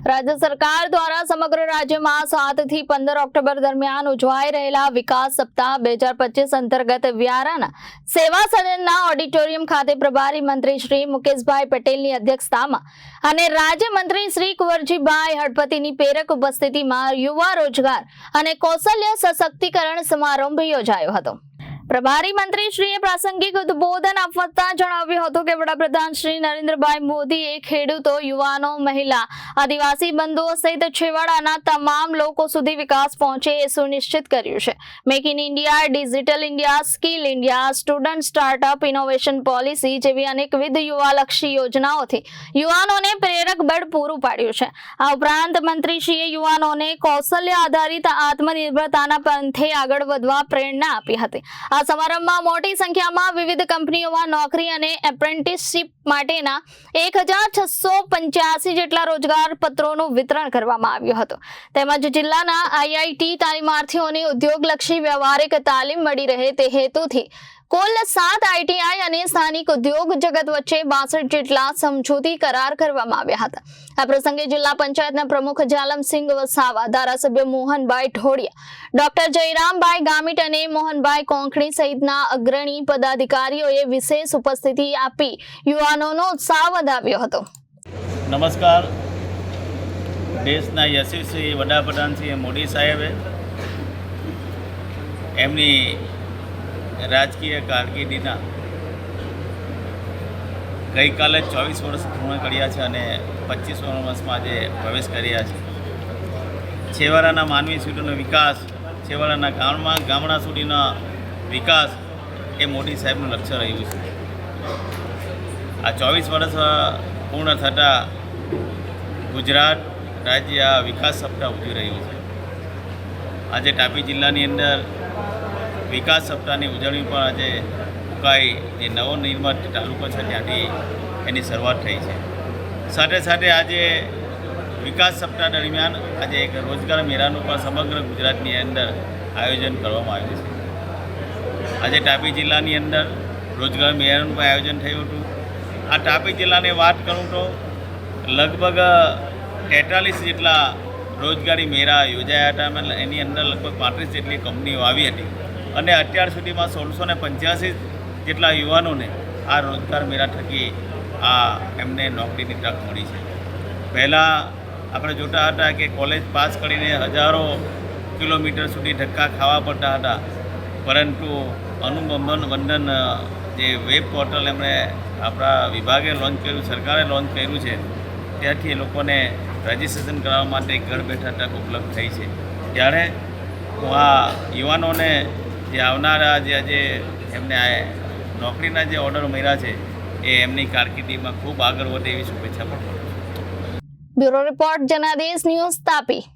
રાજ્ય સરકાર દ્વારા સમગ્ર રાજ્યમાં સાતથી પંદર ઓક્ટોબર દરમિયાન ઉજવાઈ રહેલા વિકાસ સપ્તાહ બે હજાર પચીસ અંતર્ગત વ્યારાના સેવા સદનના ઓડિટોરિયમ ખાતે પ્રભારી મંત્રી શ્રી મુકેશભાઈ પટેલની અધ્યક્ષતામાં અને રાજ્યમંત્રી શ્રી કુંવરજીભાઈ હળપતિની પ્રેરક ઉપસ્થિતિમાં યુવા રોજગાર અને કૌશલ્ય સશક્તિકરણ સમારંભ યોજાયો હતો. પ્રભારી મંત્રી શ્રીએ પ્રાસંગિક ઉદ્બોધન આપતા જણાવ્યું હતું કે વડાપ્રધાન શ્રી નરેન્દ્રભાઈ મોદીએ ખેડૂતો, યુવાનો, મહિલા, આદિવાસી બંધુઓ સહિત છેવાડાના તમામ લોકો સુધી વિકાસ પહોંચે એ સુનિશ્ચિત કર્યું છે. Make in India digital India skill India student startup innovation policy જેવી અનેકવિધ યુવાલક્ષી યોજનાઓથી યુવાનોને પ્રેરક બળ પૂરું પાડ્યું છે. આ ઉપરાંત મંત્રીશ્રીએ યુવાનોને કૌશલ્ય આધારિત આત્મનિર્ભરતાના પંથે આગળ વધવા પ્રેરણા આપી હતી. આ સમારંભમાં મોટી સંખ્યામાં વિવિધ કંપનીઓમાં નોકરી અને એપ્રેન્ટિસશીપ માટેના એક જેટલા રોજગાર પત્રોનું વિતરણ કરવામાં આવ્યું હતું. તેમજ જિલ્લાના આઈઆઈટી તાલીમાર્થીઓને ઉદ્યોગલક્ષી વ્યવહારિક તાલીમ મળી રહે તે હેતુથી કુલ સાત આઈટીઆઈ અને સ્થાનિક ઉદ્યોગ જગત વચ્ચે બાસઠ જેટલા સમજૂતી કરાર કરવામાં આવ્યા હતા. આ પ્રસંગે જિલ્લા પંચાયતના પ્રમુખ જાલમસિંહ વસાવા, ધારાસભ્ય મોહનભાઈ ઢોડિયા ડોક્ટર જયરામભાઈ ગામિટ અને મોહનભાઈ કોંકણી સહિતના અગ્રણી પદાધિકારીઓએ વિશેષ ઉપસ્થિતિ આપી યુવાનોનો ઉત્સાહ વધાવ્યો હતો. નમસ્કાર. દેશના યશસ્વી વડાપ્રધાન શ્રી મોદી સાહેબે એમની રાજકીય કારકિર્દીના ગઈકાલે ચોવીસ વર્ષ પૂર્ણ કર્યા છે અને પચીસ વર્ષમાં આજે પ્રવેશ કર્યા છે. છેવાડાના માનવી સુધીનો વિકાસ, છેવાડાના ગામમાં, ગામડા સુધીનો વિકાસ એ મોદી સાહેબનું લક્ષ્ય રહ્યું છે. આ ચોવીસ વર્ષ પૂર્ણ થતાં ગુજરાત રાજ્ય આ વિકાસ સપ્તાહ ઉજવી રહ્યું છે. આજે તાપી જિલ્લાની અંદર વિકાસ સપ્તાહની ઉજવણી પણ આજે ઉકાઈ, જે નવનિર્મિત તાલુકો છે, ત્યાંથી એની શરૂઆત થઈ છે. સાથે સાથે આજે વિકાસ સપ્તાહ દરમિયાન આજે એક રોજગાર મેળાનું પણ સમગ્ર ગુજરાતની અંદર આયોજન કરવામાં આવ્યું છે. આજે તાપી જિલ્લાની અંદર રોજગાર મેળાનું પણ આયોજન થયું હતું. આ તાપી જિલ્લાની વાત કરું તો લગભગ તેતાલીસ જેટલા રોજગારી મેળા યોજાયા હતા એની અંદર લગભગ પાંત્રીસ જેટલી કંપનીઓ આવી હતી. અને અત્યાર સુધીમાં સોળસો ને પંચ્યાસી જેટલા યુવાનોને આ રોજગાર મેળા થકી આ એમને નોકરીની તક મળી છે. પહેલાં આપણે જોતા હતા કે કોલેજ પાસ કરીને હજારો કિલોમીટર સુધી ધક્કા ખાવા પડતા હતા. પરંતુ અનુબંધન વંદન જે વેબ પોર્ટલ એમણે આપણા વિભાગે લોન્ચ કર્યું, સરકારે લોન્ચ કર્યું છે, ત્યાંથી લોકોને રજિસ્ટ્રેશન કરવા માટે ઘર બેઠા તક ઉપલબ્ધ થઈ છે. ત્યારે હું આ યુવાનોને જે આવનારા જે આજે એમને નોકરીના જે ઓર્ડર મળ્યા છે, એ એમની કારકિર્દીમાં ખૂબ આગળ વધે એવી શુભેચ્છા પણ bureau report Janadesh news Tapi.